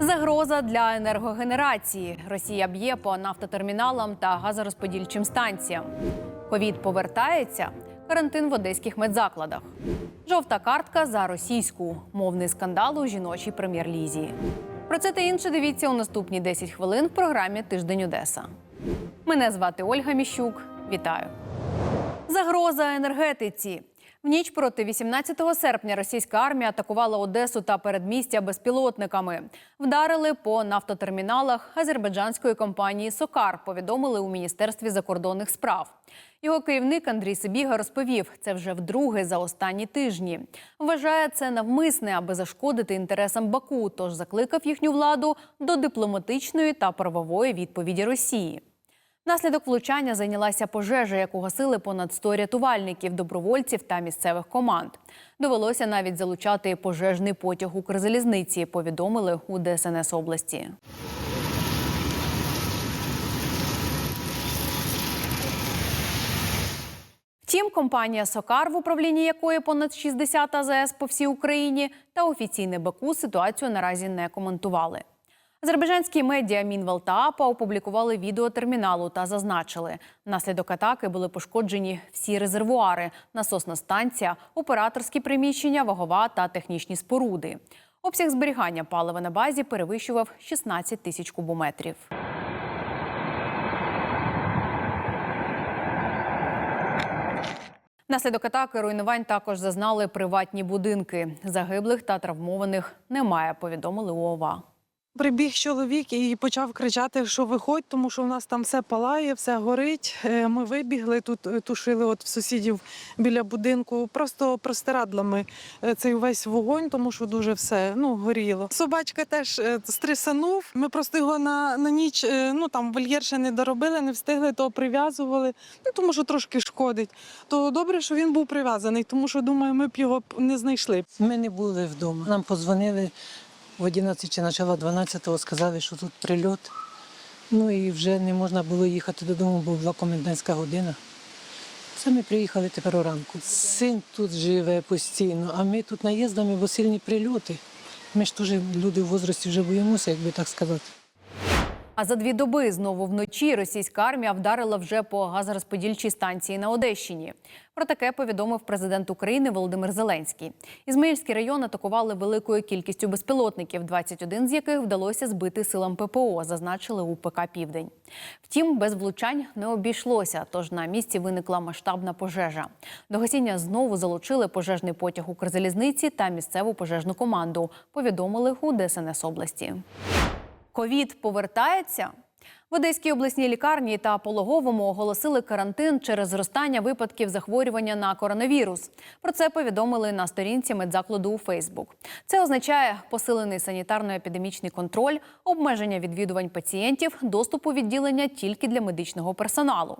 Загроза для енергогенерації. Росія б'є по нафтотерміналам та газорозподільчим станціям. Ковід повертається. Карантин в одеських медзакладах. Жовта картка за російську. Мовний скандал у жіночій прем'єр-лізі. Про це та інше дивіться у наступні 10 хвилин в програмі Тиждень Одеса. Мене звати Ольга Міщук. Вітаю. Загроза енергетиці. В ніч проти 18 серпня російська армія атакувала Одесу та передмістя безпілотниками. Вдарили по нафтотерміналах азербайджанської компанії Сокар. Повідомили у міністерстві закордонних справ. Його керівник Андрій Сибіга розповів, це вже вдруге за останні тижні. Вважає це навмисне, аби зашкодити інтересам Баку. Тож закликав їхню владу до дипломатичної та правової відповіді Росії. Внаслідок влучання зайнялася пожежа, яку гасили понад 100 рятувальників, добровольців та місцевих команд. Довелося навіть залучати пожежний потяг Укрзалізниці, повідомили у ДСНС області. Втім, компанія Сокар, в управлінні якої понад 60 АЗС по всій Україні, та офіційне Баку ситуацію наразі не коментували. Азербайджанські медіа Мінвал та АПА опублікували відео терміналу та зазначили, внаслідок атаки були пошкоджені всі резервуари, насосна станція, операторські приміщення, вагова та технічні споруди. Обсяг зберігання палива на базі перевищував 16 тисяч кубометрів. Внаслідок атаки руйнувань також зазнали приватні будинки. Загиблих та травмованих немає, повідомили ОВА. Прибіг чоловік і почав кричати, що виходь, тому що у нас там все палає, все горить. Е, Ми вибігли тут, е, тушили от в сусідів біля будинку, просто простирадлами е, цей весь вогонь, тому що дуже все ну горіло. Собачка теж стресанув. Ми просто його на, на ніч, ну там вольєр ще не доробили, не встигли, то прив'язували. Ну тому що трошки шкодить. То добре, що він був прив'язаний, тому що думаю, ми б його не знайшли. Ми не були вдома. Нам подзвонили в 11 чи начало 12-го, сказали, що тут прильот. Ну і вже не можна було їхати додому, бо була комендантська година. Це ми приїхали тепер уранку. Син тут живе постійно, а ми тут наїздами, бо сильні прильоти. Ми ж теж люди в возрасті вже боїмося, як би так сказати. А за дві доби знову вночі російська армія вдарила вже по газорозподільчій станції на Одещині. Про таке повідомив президент України Володимир Зеленський. Ізмаїльський район атакували великою кількістю безпілотників, 21 з яких вдалося збити силам ППО, зазначили у ПК Південь. Втім, без влучань не обійшлося, тож на місці виникла масштабна пожежа. До гасіння знову залучили пожежний потяг Укрзалізниці та місцеву пожежну команду. Повідомили у ДСНС області. Ковід повертається. В Одеській обласній лікарні та пологовому оголосили карантин через зростання випадків захворювання на коронавірус. Про це повідомили на сторінці медзакладу у Фейсбук. Це означає посилений санітарно-епідемічний контроль, обмеження відвідувань пацієнтів, доступ у відділення тільки для медичного персоналу.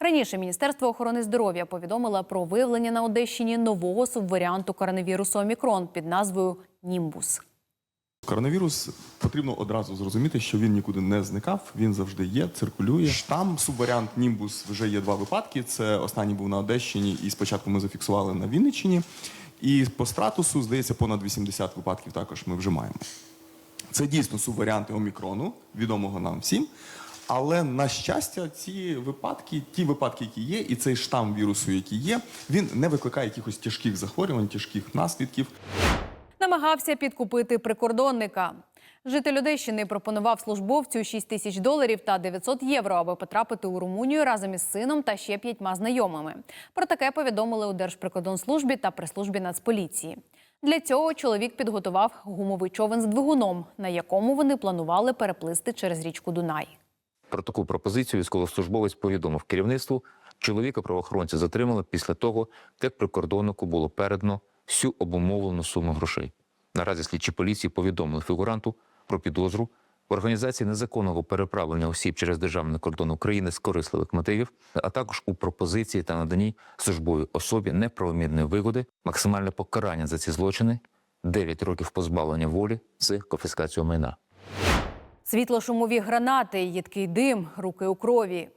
Раніше Міністерство охорони здоров'я повідомило про виявлення на Одещині нового субваріанту коронавірусу Омікрон під назвою Німбус. Коронавірус потрібно одразу зрозуміти, що він нікуди не зникав, він завжди є, циркулює. Штам, субваріант Німбус вже є два випадки. Це останній був на Одещині, і спочатку ми зафіксували на Вінниччині. І по стратусу, здається, понад 80 випадків також ми вже маємо. Це дійсно субваріанти омікрону, відомого нам всім. Але на щастя, ці випадки, ті випадки, які є, і цей штам вірусу, який є, він не викликає якихось тяжких захворювань, тяжких наслідків. Намагався підкупити прикордонника. Житель Одещини пропонував службовцю 6 тисяч доларів та 900 євро, аби потрапити у Румунію разом із сином та ще п'ятьма знайомими. Про таке повідомили у Держприкордонслужбі та прес-службі Нацполіції. Для цього чоловік підготував гумовий човен з двигуном, на якому вони планували переплисти через річку Дунай. Про таку пропозицію військовослужбовець повідомив керівництву. Чоловіка правоохоронці затримали після того, як прикордоннику було передано всю обумовлену суму грошей. Наразі слідчі поліції повідомили фігуранту про підозру в організації незаконного переправлення осіб через державний кордон України з корисливих мотивів, а також у пропозиції та наданні службовій особі неправомірної вигоди, максимальне покарання за ці злочини 9 років позбавлення волі з конфіскацією майна. Світло-шумові гранати, їдкий дим, руки у крові.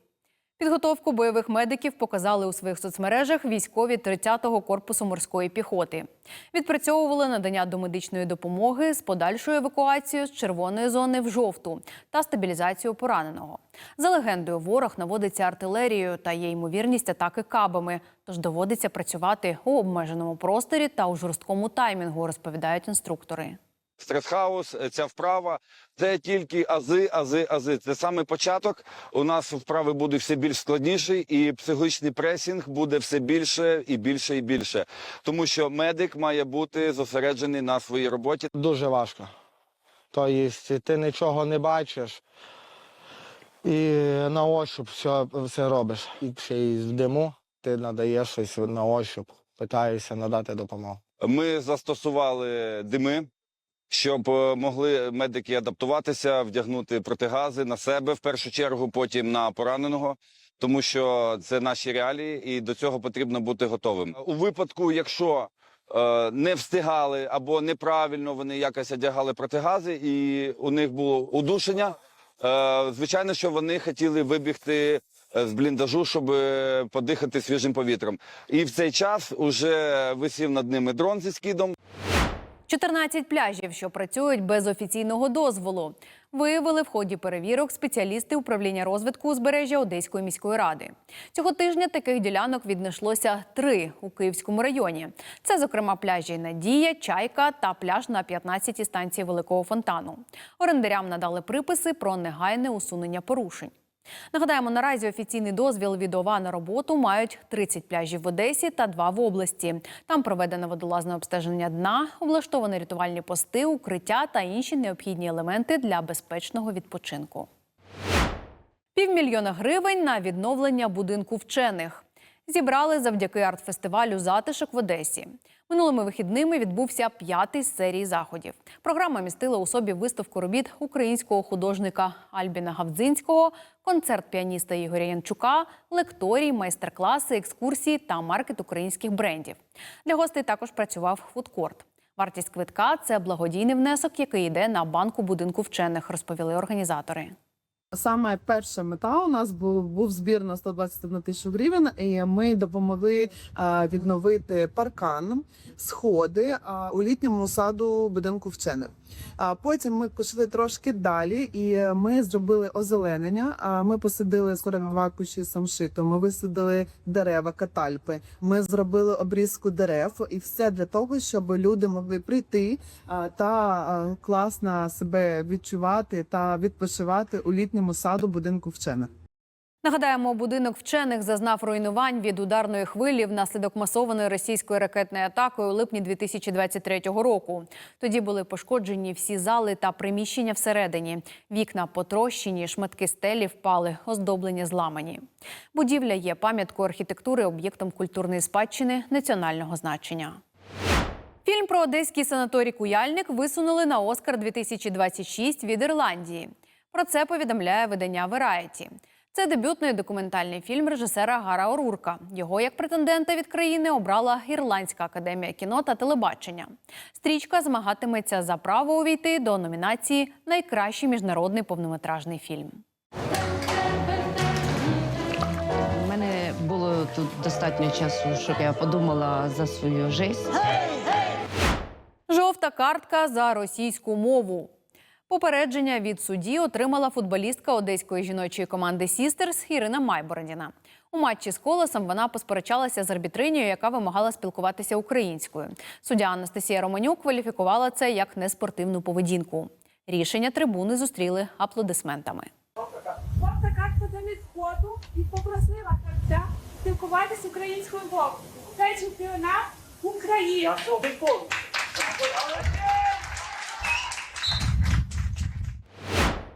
Підготовку бойових медиків показали у своїх соцмережах військові 30-го корпусу морської піхоти. Відпрацьовували надання домедичної допомоги з подальшою евакуацією з червоної зони в жовту та стабілізацію пораненого. За легендою, ворог наводиться артилерією та є ймовірність атаки кабами, тож доводиться працювати у обмеженому просторі та у жорсткому таймінгу, розповідають інструктори. Стрес-хаус, е, ця вправа це тільки ази, ази, ази. Це саме початок. У нас вправи будуть все більш складніші, і психологічний пресінг буде все більше і більше і більше. Тому що медик має бути зосереджений на своїй роботі. Дуже важко. Тобто ти нічого не бачиш і на ощуп все, все робиш. І ще й в диму ти надаєш щось на ощуп, питаєшся надати допомогу. Ми застосували дими. Щоб е, могли медики адаптуватися, вдягнути протигази на себе в першу чергу, потім на пораненого, тому що це наші реалії, і до цього потрібно бути готовим. У випадку, якщо е, не встигали або неправильно вони якось одягали протигази, і у них було удушення, е, звичайно, що вони хотіли вибігти е, з бліндажу, щоб е, подихати свіжим повітрям. І в цей час уже висів над ними дрон зі скидом. 14 пляжів, що працюють без офіційного дозволу, виявили в ході перевірок спеціалісти управління розвитку узбережжя Одеської міської ради. Цього тижня таких ділянок віднайшлося три у Київському районі. Це, зокрема, пляжі Надія, Чайка та пляж на 15-й станції Великого фонтану. Орендарям надали приписи про негайне усунення порушень. Нагадаємо, наразі офіційний дозвіл від ОВА на роботу мають 30 пляжів в Одесі та два в області. Там проведено водолазне обстеження дна, облаштовані рятувальні пости, укриття та інші необхідні елементи для безпечного відпочинку. Півмільйона гривень на відновлення будинку вчених зібрали завдяки арт-фестивалю Затишок в Одесі. Минулими вихідними відбувся п'ятий з серії заходів. Програма містила у собі виставку робіт українського художника Альбіна Гавдзинського, концерт піаніста Ігоря Янчука, лекторій, майстер-класи, екскурсії та маркет українських брендів. Для гостей також працював фудкорт. Вартість квитка це благодійний внесок, який йде на банку будинку вчених, розповіли організатори. Саме перша мета у нас був, був збір на 121 тисячу гривень, і ми допомогли а, відновити паркан, сходи а, у літньому саду будинку вчених. А потім ми пішли трошки далі, і ми зробили озеленення. А ми посадили 42 кущі самшиту. Ми висадили дерева, катальпи. Ми зробили обрізку дерев, і все для того, щоб люди могли прийти а, та а, класно себе відчувати та відпочивати у літньому саду будинку вчених. Нагадаємо, будинок вчених зазнав руйнувань від ударної хвилі внаслідок масованої російської ракетної атаки у липні 2023 року. Тоді були пошкоджені всі зали та приміщення всередині. Вікна потрощені, шматки стелі впали, оздоблення зламані. Будівля є пам'яткою архітектури, об'єктом культурної спадщини національного значення. Фільм про одеський санаторій Куяльник висунули на Оскар 2026 від Ірландії. Про це повідомляє видання Variety. Це дебютний документальний фільм режисера Гара Орурка. Його як претендента від країни обрала Ірландська академія кіно та телебачення. Стрічка змагатиметься за право увійти до номінації Найкращий міжнародний повнометражний фільм. У мене було тут достатньо часу, щоб я подумала за свою життя. Жовта картка за російську мову. Попередження від судді отримала футболістка одеської жіночої команди Сістерс Ірина Майбородіна. У матчі з колесом вона посперечалася з арбітринею, яка вимагала спілкуватися українською. Суддя Анастасія Романюк кваліфікувала це як неспортивну поведінку. Рішення трибуни зустріли аплодисментами. Жовта картка замість сходу і попросила гравця спілкуватися українською мовою. Це чемпіонат України.